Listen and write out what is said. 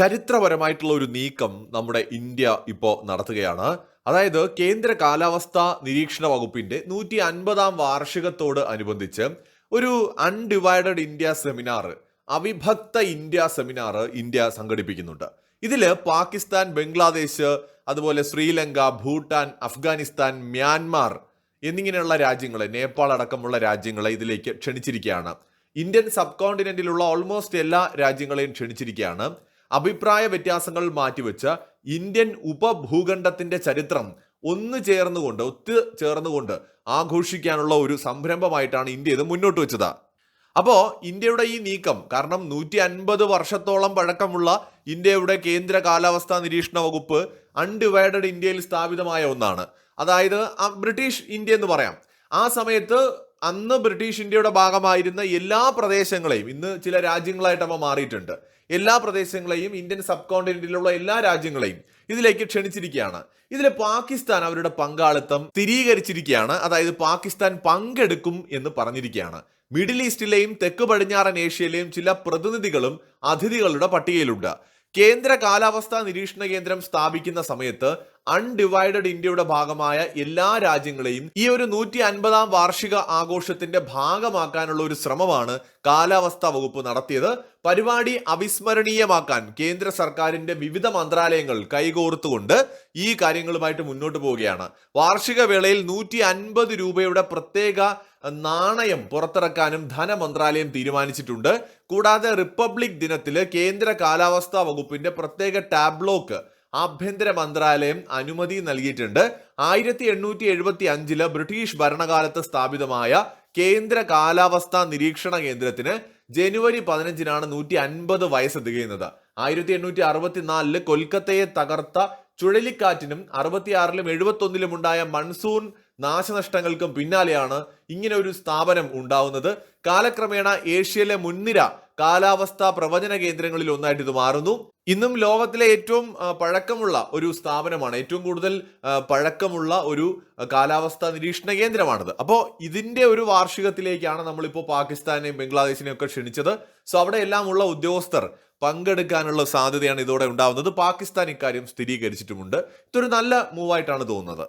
ചരിത്രപരമായിട്ടുള്ള ഒരു നീക്കം നമ്മുടെ ഇന്ത്യ ഇപ്പോൾ നടത്തുകയാണ്. അതായത് കേന്ദ്ര കാലാവസ്ഥാ നിരീക്ഷണ വകുപ്പിന്റെ നൂറ്റി അൻപതാം വാർഷികത്തോട് അനുബന്ധിച്ച് ഒരു അൺഡിവൈഡഡ് ഇന്ത്യ സെമിനാർ അവിഭക്ത ഇന്ത്യ സെമിനാർ ഇന്ത്യ സംഘടിപ്പിക്കുന്നുണ്ട്. ഇതിൽ പാകിസ്ഥാൻ ബംഗ്ലാദേശ് അതുപോലെ ശ്രീലങ്ക ഭൂട്ടാൻ അഫ്ഗാനിസ്ഥാൻ മ്യാൻമാർ എന്നിങ്ങനെയുള്ള രാജ്യങ്ങളെ നേപ്പാൾ അടക്കമുള്ള രാജ്യങ്ങളെ ഇതിലേക്ക് ക്ഷണിച്ചിരിക്കുകയാണ്. ഇന്ത്യൻ സബ് കോണ്ടിനെന്റിലുള്ള ഓൾമോസ്റ്റ് എല്ലാ രാജ്യങ്ങളെയും ക്ഷണിച്ചിരിക്കുകയാണ്. അഭിപ്രായ വ്യത്യാസങ്ങൾ മാറ്റിവെച്ച് ഇന്ത്യൻ ഉപഭൂഖണ്ഡത്തിന്റെ ചരിത്രം ഒന്ന് ചേർന്നുകൊണ്ട് ഒത്തു ചേർന്നുകൊണ്ട് ആഘോഷിക്കാനുള്ള ഒരു സംരംഭമായിട്ടാണ് ഇന്ത്യ ഇത് മുന്നോട്ട് വെച്ചത്. അപ്പോൾ ഇന്ത്യയുടെ ഈ നീക്കം കാരണം നൂറ്റി അൻപത് വർഷത്തോളം പഴക്കമുള്ള ഇന്ത്യയുടെ കേന്ദ്ര കാലാവസ്ഥാ നിരീക്ഷണ വകുപ്പ് അൺഡിവൈഡഡ് ഇന്ത്യയിൽ സ്ഥാപിതമായ ഒന്നാണ്. അതായത് ബ്രിട്ടീഷ് ഇന്ത്യ എന്ന് പറയാം. ആ സമയത്ത് അന്ന് ബ്രിട്ടീഷ് ഇന്ത്യയുടെ ഭാഗമായിരുന്ന എല്ലാ പ്രദേശങ്ങളെയും ഇന്ന് ചില രാജ്യങ്ങളായിട്ട് അവ മാറിയിട്ടുണ്ട്. എല്ലാ പ്രദേശങ്ങളെയും ഇന്ത്യൻ സബ് കോണ്ടിനെന്റിലുള്ള എല്ലാ രാജ്യങ്ങളെയും ഇതിലേക്ക് ക്ഷണിച്ചിരിക്കുകയാണ്. ഇതിൽ പാകിസ്ഥാൻ അവരുടെ പങ്കാളിത്തം സ്ഥിരീകരിച്ചിരിക്കുകയാണ്. അതായത് പാകിസ്ഥാൻ പങ്കെടുക്കും എന്ന് പറഞ്ഞിരിക്കുകയാണ്. മിഡിൽ ഈസ്റ്റിലെയും തെക്ക് പടിഞ്ഞാറൻ ഏഷ്യയിലെയും ചില പ്രതിനിധികളും അതിഥികളുടെ പട്ടികയിലുണ്ട്. കേന്ദ്ര കാലാവസ്ഥാ നിരീക്ഷണ കേന്ദ്രം സ്ഥാപിക്കുന്ന സമയത്ത് അൺഡിവൈഡഡ് ഇന്ത്യയുടെ ഭാഗമായ എല്ലാ രാജ്യങ്ങളെയും ഈ ഒരു നൂറ്റി അൻപതാം വാർഷിക ആഘോഷത്തിന്റെ ഭാഗമാക്കാനുള്ള ഒരു ശ്രമമാണ് കാലാവസ്ഥാ വകുപ്പ് നടത്തിയത്. പരിപാടി അവിസ്മരണീയമാക്കാൻ കേന്ദ്ര സർക്കാരിന്റെ വിവിധ മന്ത്രാലയങ്ങൾ കൈകോർത്തുകൊണ്ട് ഈ കാര്യങ്ങളുമായിട്ട് മുന്നോട്ട് പോവുകയാണ്. വാർഷിക വേളയിൽ നൂറ്റി അൻപത് രൂപയുടെ പ്രത്യേക നാണയം പുറത്തിറക്കാനും ധനമന്ത്രാലയം തീരുമാനിച്ചിട്ടുണ്ട്. കൂടാതെ റിപ്പബ്ലിക് ദിനത്തിൽ കേന്ദ്ര കാലാവസ്ഥാ വകുപ്പിന്റെ പ്രത്യേക ടാബ്ലോക്ക് ആഭ്യന്തര മന്ത്രാലയം അനുമതി നൽകിയിട്ടുണ്ട്. ആയിരത്തി എണ്ണൂറ്റി എഴുപത്തി അഞ്ചിൽ ബ്രിട്ടീഷ് ഭരണകാലത്ത് സ്ഥാപിതമായ കേന്ദ്ര കാലാവസ്ഥാ നിരീക്ഷണ കേന്ദ്രത്തിന് ജനുവരി പതിനഞ്ചിനാണ് നൂറ്റി അൻപത് വയസ്സ് തികയുന്നത്. ആയിരത്തി എണ്ണൂറ്റി അറുപത്തിനാലിൽ കൊൽക്കത്തയെ തകർത്ത ചുഴലിക്കാറ്റിനും അറുപത്തിയാറിലും എഴുപത്തി ഒന്നിലും ഉണ്ടായ മൺസൂൺ നാശനഷ്ടങ്ങൾക്കും പിന്നാലെയാണ് ഇങ്ങനെ ഒരു സ്ഥാപനം ഉണ്ടാവുന്നത്. കാലക്രമേണ ഏഷ്യയിലെ മുൻനിര കാലാവസ്ഥാ പ്രവചന കേന്ദ്രങ്ങളിൽ ഒന്നായിട്ട് ഇത് മാറുന്നു. ഇന്നും ലോകത്തിലെ ഏറ്റവും പഴക്കമുള്ള ഒരു സ്ഥാപനമാണ് ഏറ്റവും കൂടുതൽ പഴക്കമുള്ള ഒരു കാലാവസ്ഥാ നിരീക്ഷണ കേന്ദ്രമാണിത്. അപ്പോൾ ഇതിന്റെ ഒരു വാർഷികത്തിലേക്കാണ് നമ്മളിപ്പോൾ പാകിസ്ഥാനെയും ബംഗ്ലാദേശിനെയും ഒക്കെ ക്ഷണിച്ചത്. സോ അവിടെ ഉള്ള ഉദ്യോഗസ്ഥർ പങ്കെടുക്കാനുള്ള സാധ്യതയാണ് ഇതോടെ ഉണ്ടാവുന്നത്. പാകിസ്ഥാൻ ഇക്കാര്യം സ്ഥിരീകരിച്ചിട്ടുമുണ്ട്. ഇതൊരു നല്ല മൂവായിട്ടാണ് തോന്നുന്നത്.